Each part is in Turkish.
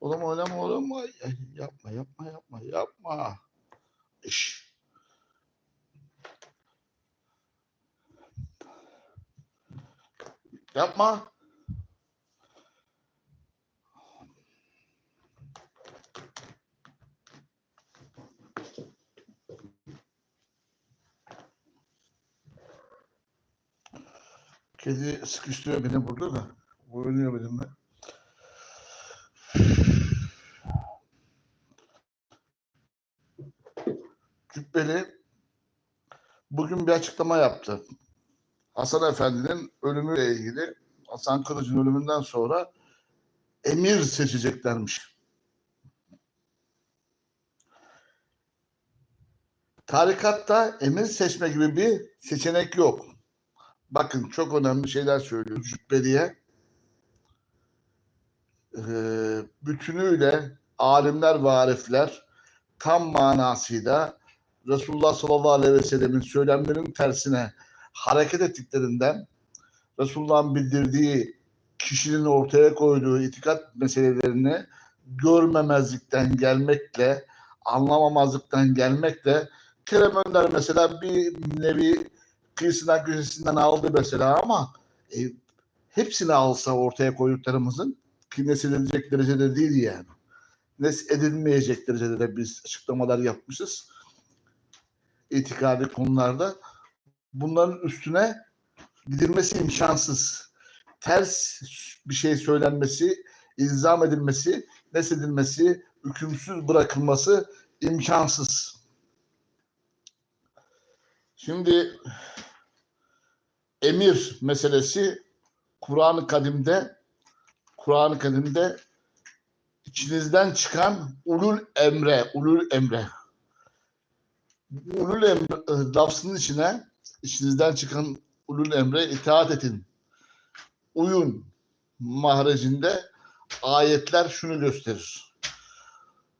Oğlum oğlum. Ay, Yapma yapma yapma yapma. İş. Yapma. Kedi sıkıştırıyor beni burada da. Oynuyor benimle. Cübbeli bugün bir açıklama yaptı. Hasan Efendi'nin ölümüyle ilgili Hasan Kılıç'ın ölümünden sonra emir seçeceklermiş. Tarikatta emir seçme gibi bir seçenek yok. Bakın çok önemli şeyler söylüyor Cübbeli'ye. Ee, bütünüyle alimler ve arifler tam manasıyla Resulullah sallallahu aleyhi ve sellemin söylemlerinin tersine hareket ettiklerinden Resulullah'ın bildirdiği kişinin ortaya koyduğu itikat meselelerini görmemezlikten gelmekle, anlamamazlıktan gelmekle Kerem Önder mesela bir nevi kıyısından köşesinden aldı mesela ama e, hepsini alsa ortaya koyduklarımızın ki nesedilecek derecede değil yani. Nes edilmeyecek derecede de biz açıklamalar yapmışız. İtikadi konularda. Bunların üstüne gidilmesi imkansız. Ters bir şey söylenmesi, ilzam edilmesi, nesedilmesi, hükümsüz bırakılması imkansız. Şimdi emir meselesi Kur'an-ı Kadim'de Kur'an-ı Kadim'de içinizden çıkan ulul emre, ulul emre. Ulul emre e, lafzının içine içinizden çıkan ulul emre itaat edin. Uyun mahrecinde ayetler şunu gösterir.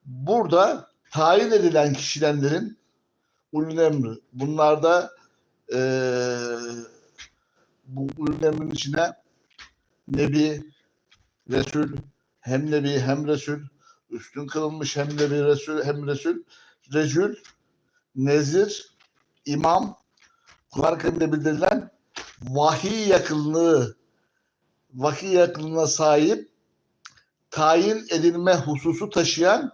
Burada tayin edilen kişilerin ulul emri bunlarda eee bu ulul emrin içine Nebi, Resul, hem Nebi hem Resul, üstün kılınmış hem Nebi Resul hem Resul, Recül, Nezir, İmam, Kur'an-ı Kerim'de bildirilen vahiy yakınlığı, vahiy yakınlığına sahip tayin edilme hususu taşıyan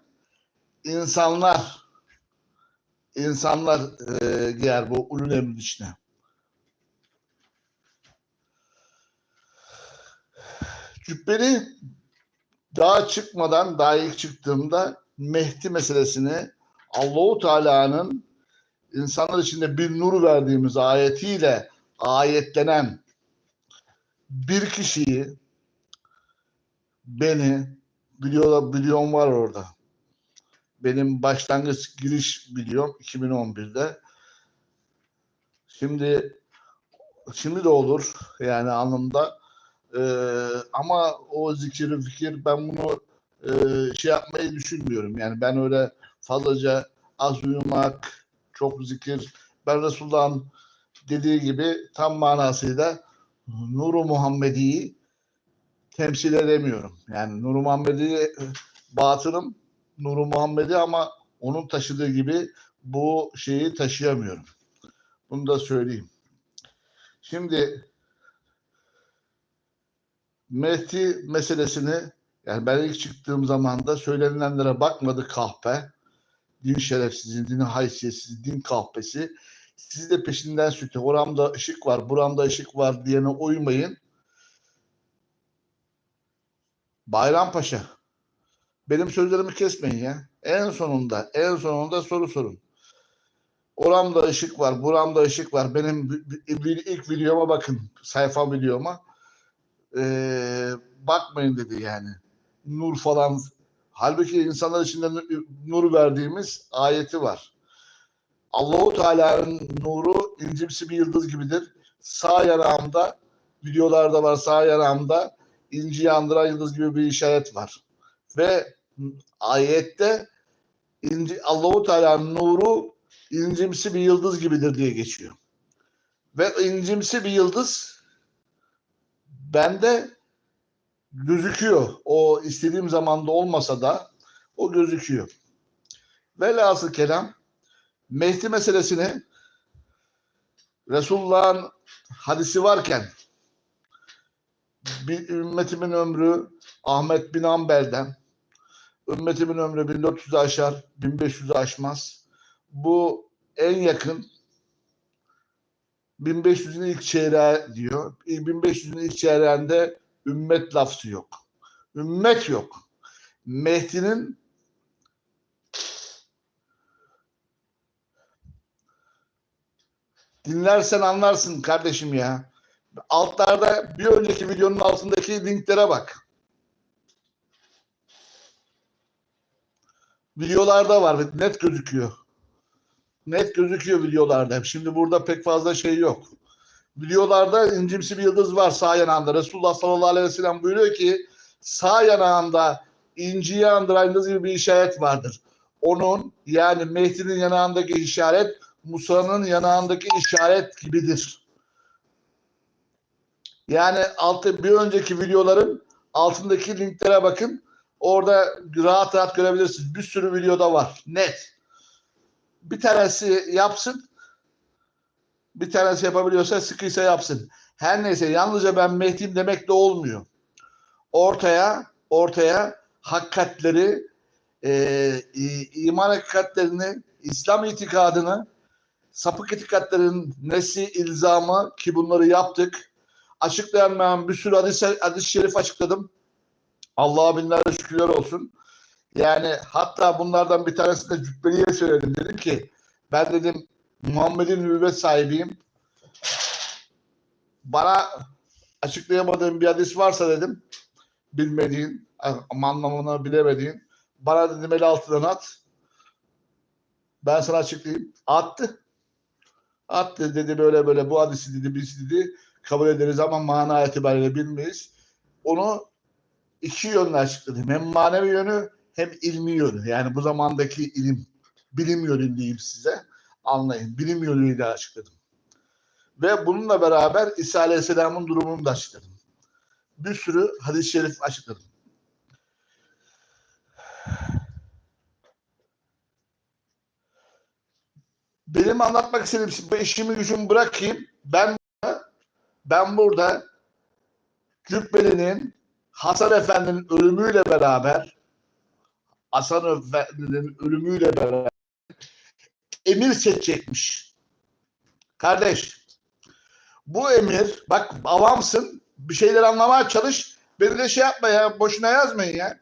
insanlar insanlar e, girer bu ulul emrin içine. Cübbeli daha çıkmadan daha ilk çıktığımda Mehdi meselesini Allahu Teala'nın insanlar içinde bir nur verdiğimiz ayetiyle ayetlenen bir kişiyi beni biliyor biliyorum var orada. Benim başlangıç giriş biliyorum 2011'de. Şimdi şimdi de olur yani anlamda ee, ama o zikir fikir ben bunu e, şey yapmayı düşünmüyorum. Yani ben öyle fazlaca az uyumak, çok zikir. Ben Resulullah'ın dediği gibi tam manasıyla Nuru Muhammedi'yi temsil edemiyorum. Yani Nuru Muhammedi'yi batılım Nuru Muhammedi ama onun taşıdığı gibi bu şeyi taşıyamıyorum. Bunu da söyleyeyim. Şimdi Mehdi meselesini yani ben ilk çıktığım zaman da söylenilenlere bakmadı kahpe. Din şerefsizi, din haysiyetsiz, din kahpesi. Siz de peşinden sütü. Oramda ışık var, buramda ışık var diyene uymayın. Bayrampaşa. Benim sözlerimi kesmeyin ya. En sonunda, en sonunda soru sorun. Oramda ışık var, buramda ışık var. Benim ilk videoma bakın, sayfa videoma e, bakmayın dedi yani. Nur falan. Halbuki insanlar içinde nur verdiğimiz ayeti var. Allahu Teala'nın nuru incimsi bir yıldız gibidir. Sağ yanağımda videolarda var sağ yanağımda inci yandıran yıldız gibi bir işaret var. Ve ayette Allahu Teala'nın nuru incimsi bir yıldız gibidir diye geçiyor. Ve incimsi bir yıldız bende gözüküyor. O istediğim zamanda olmasa da o gözüküyor. Velhasıl kelam Mehdi meselesini Resulullah'ın hadisi varken bir ümmetimin ömrü Ahmet bin Ambel'den ümmetimin ömrü 1400 aşar 1500 aşmaz. Bu en yakın 1500'ün ilk çeyreği diyor. 1500'ün ilk çeyreğinde ümmet lafzı yok. Ümmet yok. Mehdi'nin dinlersen anlarsın kardeşim ya. Altlarda bir önceki videonun altındaki linklere bak. Videolarda var net gözüküyor. Net gözüküyor videolarda. Şimdi burada pek fazla şey yok. Videolarda incimsi bir yıldız var sağ yanağında. Resulullah sallallahu aleyhi ve sellem buyuruyor ki sağ yanağında inciyi andıran yıldız gibi bir işaret vardır. Onun yani Mehdi'nin yanağındaki işaret Musa'nın yanağındaki işaret gibidir. Yani altı bir önceki videoların altındaki linklere bakın. Orada rahat rahat görebilirsiniz. Bir sürü videoda var. Net. Bir tanesi yapsın. Bir tanesi yapabiliyorsa sıkıysa yapsın. Her neyse yalnızca ben Mehdi'yim demek de olmuyor. Ortaya ortaya hakikatleri e, iman hakikatlerini İslam itikadını sapık itikatlerin nesi ilzamı ki bunları yaptık. Açıklayanmayan bir sürü hadis, hadis-i şerif açıkladım. Allah'a binlerce şükürler olsun. Yani hatta bunlardan bir tanesini de Cübbeli'ye söyledim. Dedim ki ben dedim Muhammed'in nübüvvet sahibiyim. Bana açıklayamadığım bir hadis varsa dedim bilmediğin anlamını bilemediğin bana dedim el altından at. Ben sana açıklayayım. Attı. Attı dedi böyle böyle bu hadisi dedi biz dedi kabul ederiz ama mana itibariyle bilmeyiz. Onu iki yönle açıkladım. Hem manevi yönü hem ilmi yönü. Yani bu zamandaki ilim, bilim yönü diyeyim size. Anlayın. Bilim yönüyle açıkladım. Ve bununla beraber İsa Aleyhisselam'ın durumunu da açıkladım. Bir sürü hadis-i şerif açıkladım. Benim anlatmak istediğim şey, işimi gücümü bırakayım. Ben ben burada Cübbeli'nin Hasan Efendi'nin ölümüyle beraber Hasan Efendi'nin ölümüyle beraber emir seçecekmiş. Kardeş bu emir bak avamsın bir şeyler anlamaya çalış beni de şey yapma ya boşuna yazmayın ya.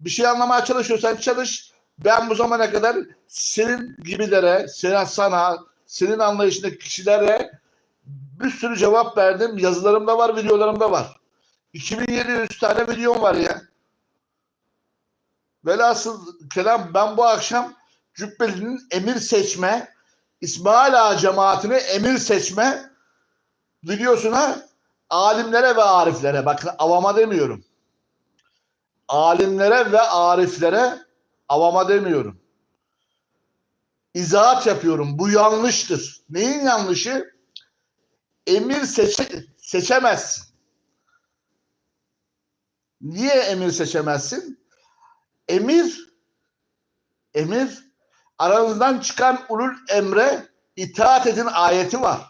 Bir şey anlamaya çalışıyorsan çalış. Ben bu zamana kadar senin gibilere, sana, sana senin anlayışındaki kişilere bir sürü cevap verdim. Yazılarımda var, videolarımda var. 2700 tane videom var ya. Velhasıl kelam ben bu akşam Cübbeli'nin emir seçme, İsmail Ağa cemaatine emir seçme videosuna alimlere ve ariflere bakın avama demiyorum. Alimlere ve ariflere avama demiyorum. İzahat yapıyorum. Bu yanlıştır. Neyin yanlışı? Emir seçe, seçemezsin. Niye emir seçemezsin? Emir emir aranızdan çıkan ulul emre itaat edin ayeti var.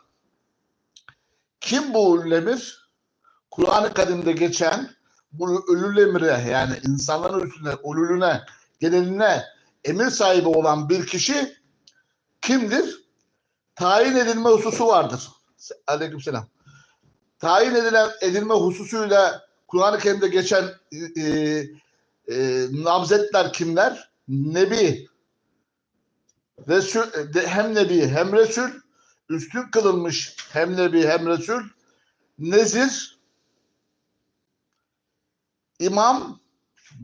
Kim bu ulul emir? Kur'an-ı Kadim'de geçen bu ulul emre yani insanların üstüne, ululüne, geneline emir sahibi olan bir kişi kimdir? Tayin edilme hususu vardır. Aleykümselam. Tayin edilen edilme hususuyla Kur'an-ı Kerim'de geçen e, e, namzetler kimler? Nebi, Resul, hem Nebi hem Resul, üstün kılınmış hem Nebi hem Resul, Nezir, İmam,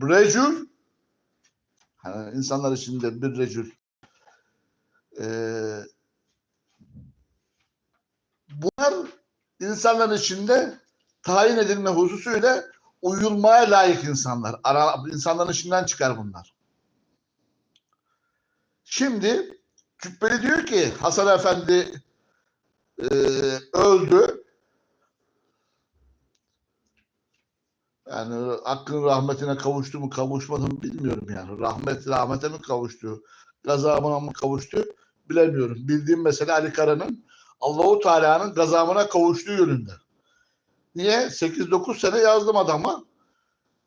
Recül, hani insanlar içinde bir Recül, ee, bunlar insanların içinde tayin edilme hususuyla uyulmaya layık insanlar. Ara, insanların içinden çıkar bunlar. Şimdi Cübbeli diyor ki Hasan Efendi e, öldü. Yani hakkın rahmetine kavuştu mu kavuşmadı mı bilmiyorum yani. Rahmet rahmete mi kavuştu, gazabına mı kavuştu bilemiyorum. Bildiğim mesela Ali Kara'nın Allahu Teala'nın gazabına kavuştuğu yönünde. Niye? 8-9 sene yazdım adama.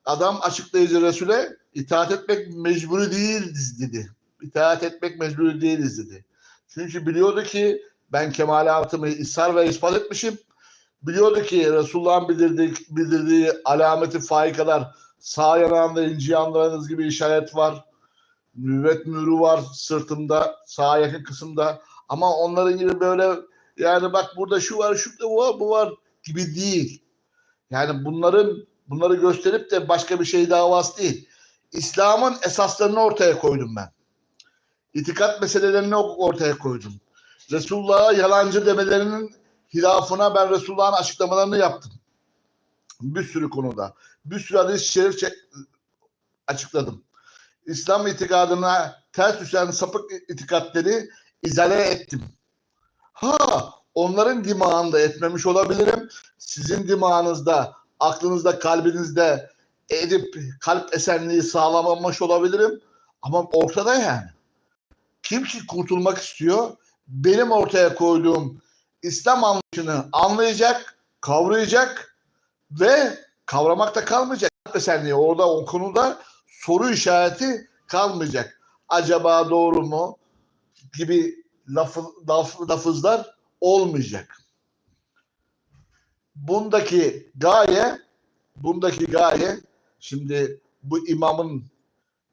Adam açıklayıcı Resul'e itaat etmek mecburi değiliz dedi. İtaat etmek mecburi değiliz dedi. Çünkü biliyordu ki ben kemalatımı ishar ve ispat etmişim. Biliyordu ki Resulullah'ın bildirdiği, bildirdiği alameti faikalar sağ yanağında inci yanlarınız gibi işaret var. Nübüvvet mührü var sırtımda sağ yakın kısımda. Ama onların gibi böyle yani bak burada şu var şu da bu var bu var gibi değil. Yani bunların bunları gösterip de başka bir şey davası değil. İslam'ın esaslarını ortaya koydum ben. İtikat meselelerini ortaya koydum. Resulullah'a yalancı demelerinin hilafına ben Resulullah'ın açıklamalarını yaptım. Bir sürü konuda. Bir sürü hadis-i şerif çek- açıkladım. İslam itikadına ters düşen sapık itikatleri izale ettim. Ha onların dimağında etmemiş olabilirim. Sizin dimağınızda, aklınızda, kalbinizde edip kalp esenliği sağlamamış olabilirim. Ama ortada yani. Kim ki kurtulmak istiyor benim ortaya koyduğum İslam anlayışını anlayacak, kavrayacak ve kavramakta kalmayacak. Esenliği orada o konuda soru işareti kalmayacak. Acaba doğru mu gibi lafı, laf, lafızlar olmayacak. Bundaki gaye bundaki gaye şimdi bu imamın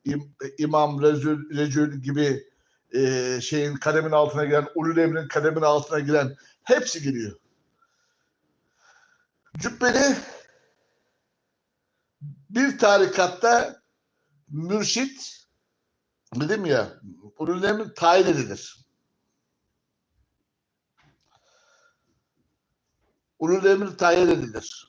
im, imam Rezül, Recül gibi e, şeyin kademin altına giren, ulul emrin kademin altına giren hepsi giriyor. Cübbeli bir tarikatta mürşit dedim ya ulul emrin tayin edilir. Ulul emir tayin edilir.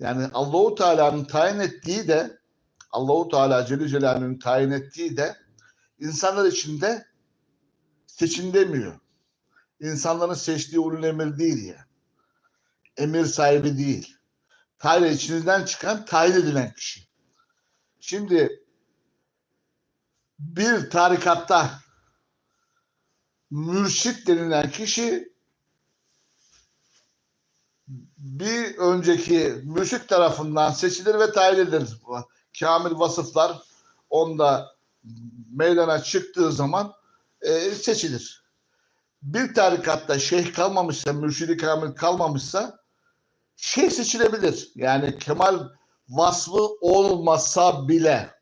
Yani Allahu Teala'nın tayin ettiği de Allahu Teala Celle Celaluhu'nun tayin ettiği de insanlar içinde seçin demiyor. İnsanların seçtiği ulul emir değil ya. Emir sahibi değil. Tayin içinizden çıkan tayin edilen kişi. Şimdi bir tarikatta mürşit denilen kişi bir önceki mürşit tarafından seçilir ve tayin edilir. Kamil vasıflar onda meydana çıktığı zaman e, seçilir. Bir tarikatta şeyh kalmamışsa, mürşidi kamil kalmamışsa şeyh seçilebilir. Yani kemal vasfı olmasa bile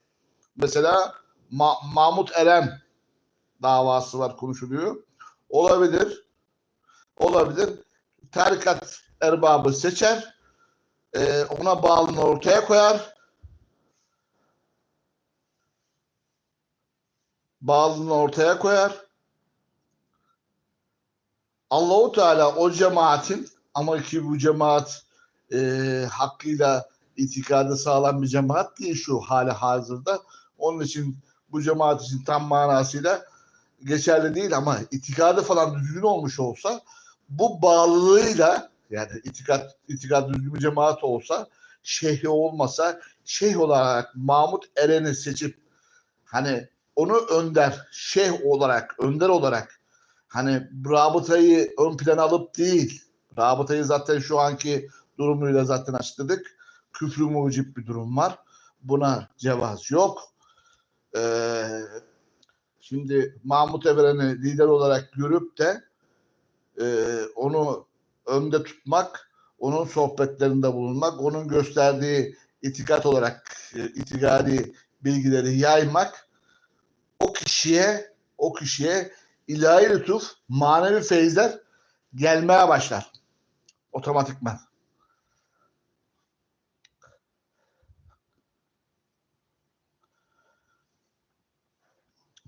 mesela Ma- Mahmut Eren davası var konuşuluyor. Olabilir. Olabilir. Tarikat erbabı seçer. e, ona bağlılığını ortaya koyar. Bağlılığını ortaya koyar. Allahu Teala o cemaatin ama ki bu cemaat e, hakkıyla itikadı sağlam bir cemaat değil şu hali hazırda. Onun için bu cemaat için tam manasıyla geçerli değil ama itikadı falan düzgün olmuş olsa bu bağlılığıyla yani itikat, itikat düzgün bir cemaat olsa şeyhi olmasa şeyh olarak Mahmut Eren'i seçip hani onu önder, şeyh olarak, önder olarak hani rabıtayı ön plana alıp değil. Rabıtayı zaten şu anki durumuyla zaten açıkladık. Küfrü mucip bir durum var. Buna cevaz yok. Ee, şimdi Mahmut Evren'i lider olarak görüp de e, onu önde tutmak, onun sohbetlerinde bulunmak, onun gösterdiği itikat olarak e, itikadi bilgileri yaymak o kişiye o kişiye ilahi lütuf, manevi feyizler gelmeye başlar. Otomatikman.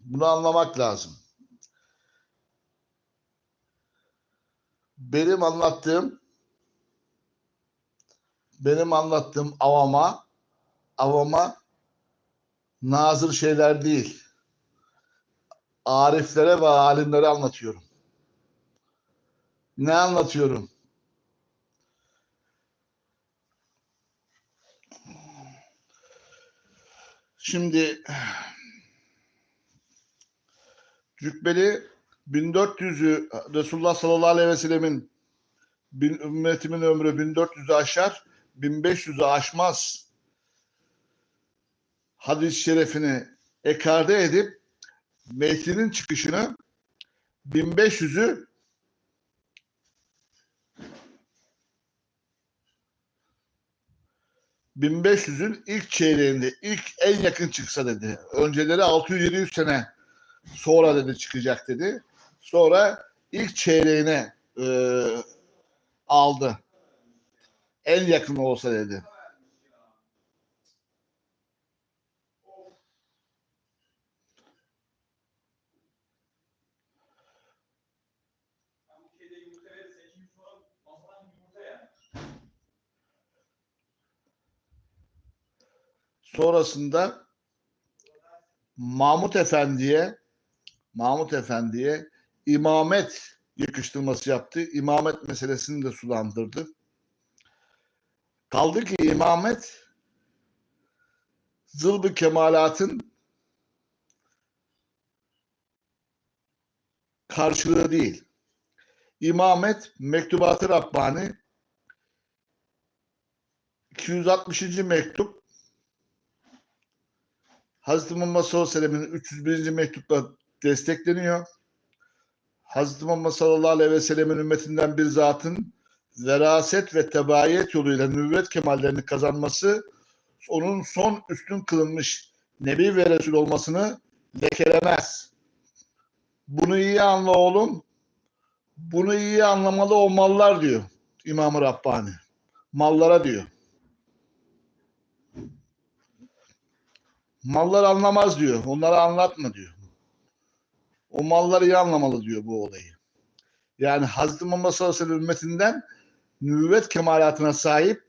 Bunu anlamak lazım. Benim anlattığım benim anlattığım avama avama nazır şeyler değil. ariflere ve alimlere anlatıyorum. Ne anlatıyorum? Şimdi Cübbeli 1400'ü Resulullah sallallahu aleyhi ve sellemin bin, ümmetimin ömrü 1400'ü aşar, 1500'ü aşmaz. Hadis-i şerefini ekarte edip Mehdi'nin çıkışını 1500'ü ...1500'ün ilk çeyreğinde ilk en yakın çıksa dedi. Önceleri 600-700 sene sonra dedi çıkacak dedi. Sonra ilk çeyreğine e, aldı. En yakın olsa dedi. Sonrasında Mahmut Efendi'ye Mahmut Efendi'ye imamet yakıştırması yaptı. İmamet meselesini de sulandırdı. Kaldı ki imamet zılbı kemalatın karşılığı değil. İmamet mektubatı Rabbani 260. mektup Hazreti Muhammed sallallahu aleyhi ve sellem'in 301. mektupla destekleniyor. Hazreti Muhammed sallallahu aleyhi ve sellemin ümmetinden bir zatın veraset ve tebayet yoluyla nübüvvet kemallerini kazanması onun son üstün kılınmış nebi ve resul olmasını lekelemez. Bunu iyi anla oğlum. Bunu iyi anlamalı o mallar diyor İmam-ı Rabbani. Mallara diyor. Mallar anlamaz diyor. Onlara anlatma diyor. O mallar iyi anlamalı diyor bu olayı. Yani Hazreti Muhammed sallallahu aleyhi ve sellem ümmetinden nübüvvet kemalatına sahip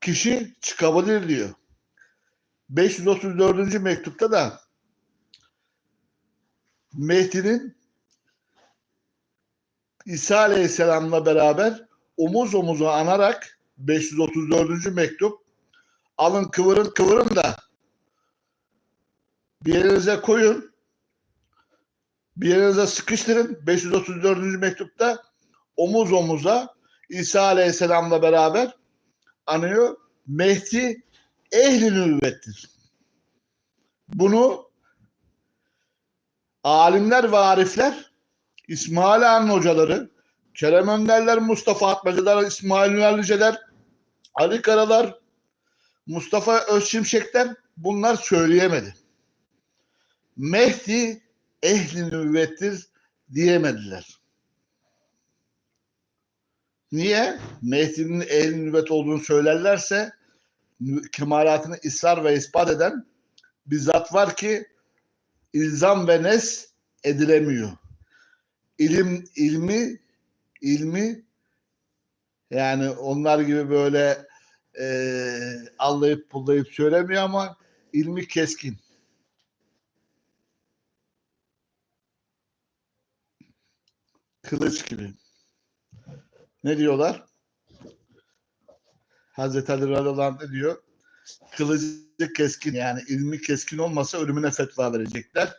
kişi çıkabilir diyor. 534. mektupta da Mehdi'nin İsa Aleyhisselam'la beraber omuz omuza anarak 534. mektup alın kıvırın kıvırın da bir yerinize koyun bir yerinize sıkıştırın 534. mektupta omuz omuza İsa Aleyhisselam'la beraber anıyor. Mehdi ehli nübüvvettir. Bunu alimler ve arifler İsmail Ağa'nın hocaları Kerem Önderler, Mustafa Atmacılar, İsmail Ünlüceler, Ali Karalar, Mustafa Özşimşekler bunlar söyleyemedi. Mehdi ehli nübüvvettir diyemediler. Niye? Mehdi'nin ehli nübüvvet olduğunu söylerlerse kemalatını ısrar ve ispat eden bir zat var ki ilzam ve nes edilemiyor. İlim ilmi ilmi yani onlar gibi böyle e, allayıp pullayıp söylemiyor ama ilmi keskin. Kılıç gibi. Ne diyorlar? Hazreti Ali radıyallahu ne diyor? Kılıcı keskin yani ilmi keskin olmasa ölümüne fetva verecekler.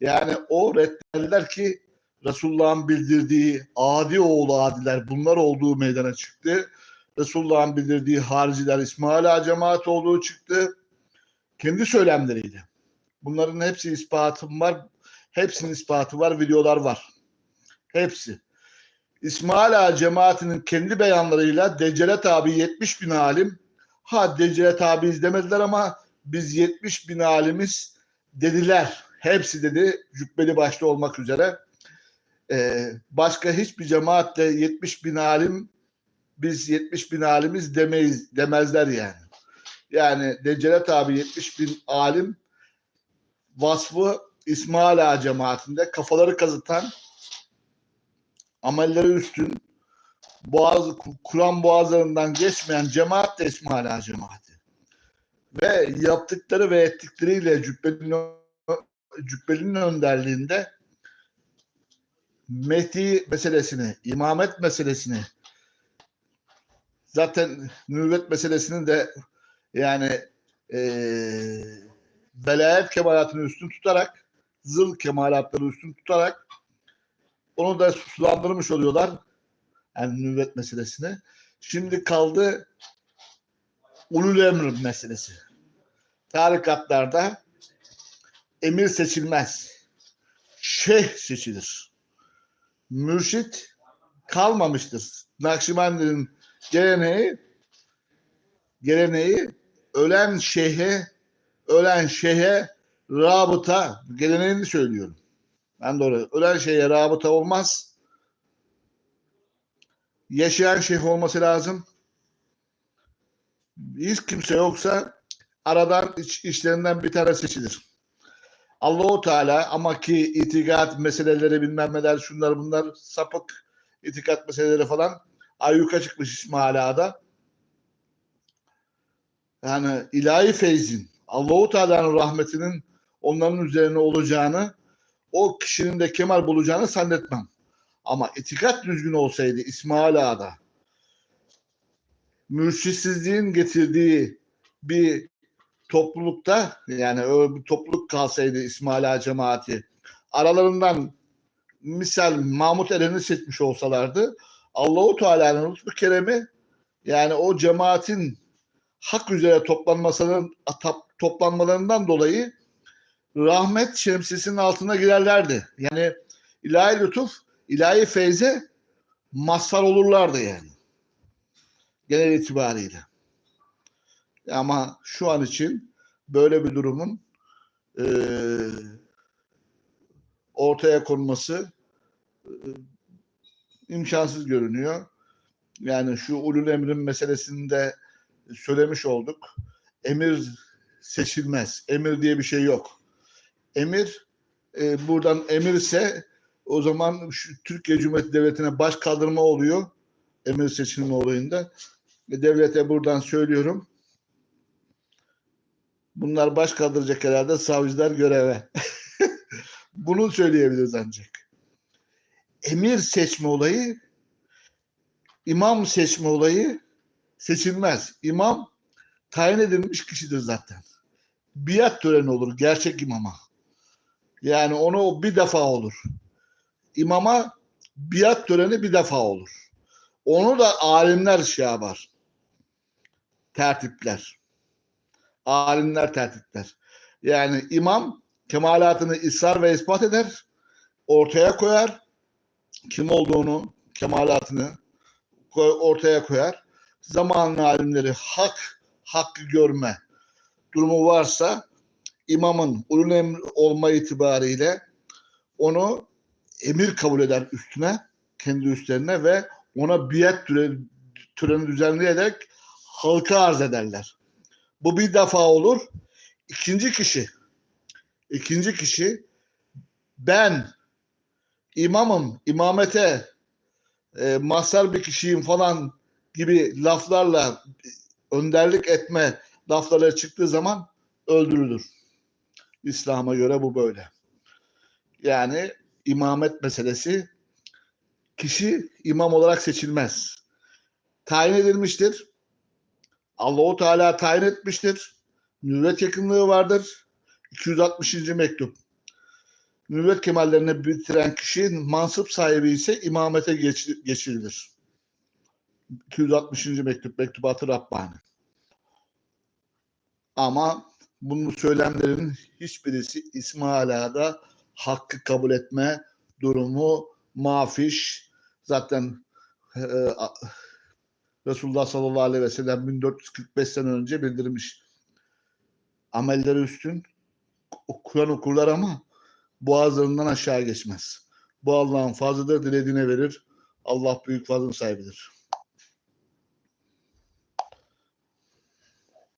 Yani o reddederler ki Resulullah'ın bildirdiği adi oğlu adiler bunlar olduğu meydana çıktı. Resulullah'ın bildirdiği hariciler İsmail Ağa cemaat olduğu çıktı. Kendi söylemleriyle. Bunların hepsi ispatım var. Hepsinin ispatı var, videolar var. Hepsi. İsmail Ağa cemaatinin kendi beyanlarıyla Deccale tabi 70 bin alim ha Deccale tabi izlemediler ama biz 70 bin alimiz dediler. Hepsi dedi cübbeli başta olmak üzere. Ee, başka hiçbir cemaatle 70 bin alim biz 70 bin alimiz demeyiz demezler yani. Yani Deccale tabi 70 bin alim vasfı İsmail Ağa cemaatinde kafaları kazıtan amelleri üstün boğaz, Kur'an boğazlarından geçmeyen cemaat de İsmail Ağa cemaati. Ve yaptıkları ve ettikleriyle cübbenin Cübbeli'nin önderliğinde Mehdi meselesini, imamet meselesini zaten nübüvvet meselesini de yani eee velayet kemalatını üstün tutarak zıl kemalatları üstün tutarak onu da sulandırmış oluyorlar. Yani nübüvvet meselesini. Şimdi kaldı ulul emr meselesi. Tarikatlarda emir seçilmez. Şeyh seçilir. Mürşit kalmamıştır. Nakşibendi'nin geleneği geleneği ölen şeyhe ölen şeyhe rabıta geleneğini söylüyorum. Ben doğru. Ölen şeye rabıta olmaz. Yaşayan şeyh olması lazım. Hiç kimse yoksa aradan iç, işlerinden bir tane seçilir. Allahu Teala ama ki itikat meseleleri bilmem neler şunlar bunlar sapık itikat meseleleri falan ayyuka çıkmış İsmail Ağa'da. Yani ilahi feyzin Allahu Teala'nın rahmetinin onların üzerine olacağını o kişinin de kemal bulacağını zannetmem. Ama itikat düzgün olsaydı İsmail Ağa'da mürşitsizliğin getirdiği bir toplulukta yani öyle bir topluluk kalsaydı İsmail Ağa cemaati aralarından misal Mahmut Eren'i seçmiş olsalardı Allahu Teala'nın lütfu keremi yani o cemaatin hak üzere toplanmasının toplanmalarından dolayı rahmet şemsiyesinin altına girerlerdi. Yani ilahi lütuf, ilahi feyze mazhar olurlardı yani. Genel itibariyle. Ama şu an için böyle bir durumun eee, ortaya konması eee, imkansız görünüyor. Yani şu ulul emrin meselesini de söylemiş olduk. Emir seçilmez. Emir diye bir şey yok. Emir e, buradan emirse o zaman şu Türkiye Cumhuriyeti Devleti'ne baş kaldırma oluyor. Emir seçilme olayında. E, devlete buradan söylüyorum. Bunlar baş kaldıracak herhalde savcılar göreve. Bunu söyleyebiliriz ancak. Emir seçme olayı imam seçme olayı seçilmez. İmam tayin edilmiş kişidir zaten. Biat töreni olur gerçek imama. Yani onu bir defa olur. İmama biat töreni bir defa olur. Onu da alimler şey yapar. Tertipler. Alimler tertipler. Yani imam kemalatını ısrar ve ispat eder. Ortaya koyar. Kim olduğunu, kemalatını ortaya koyar zamanın alimleri hak hakkı görme durumu varsa imamın ulul emr olma itibariyle onu emir kabul eder üstüne kendi üstlerine ve ona biat töreni düzenleyerek halka arz ederler. Bu bir defa olur. İkinci kişi ikinci kişi ben imamım, imamete e, mazhar bir kişiyim falan gibi laflarla önderlik etme lafları çıktığı zaman öldürülür. İslam'a göre bu böyle. Yani imamet meselesi kişi imam olarak seçilmez. Tayin edilmiştir. Allahu Teala tayin etmiştir. Nübüvvet yakınlığı vardır. 260. mektup. Nübüvvet kemallerini bitiren kişi mansıp sahibi ise imamete geç, geçirilir. 260. mektup, mektubatı Rabbani. Ama bunun söylemlerin hiçbirisi İsmail Ağa'da hakkı kabul etme durumu mafiş. Zaten e, Resulullah sallallahu aleyhi ve sellem 1445 sene önce bildirmiş. Amelleri üstün, Kur'an okurlar ama boğazlarından aşağı geçmez. Bu Allah'ın fazlıdır, dilediğine verir. Allah büyük fazlın sahibidir.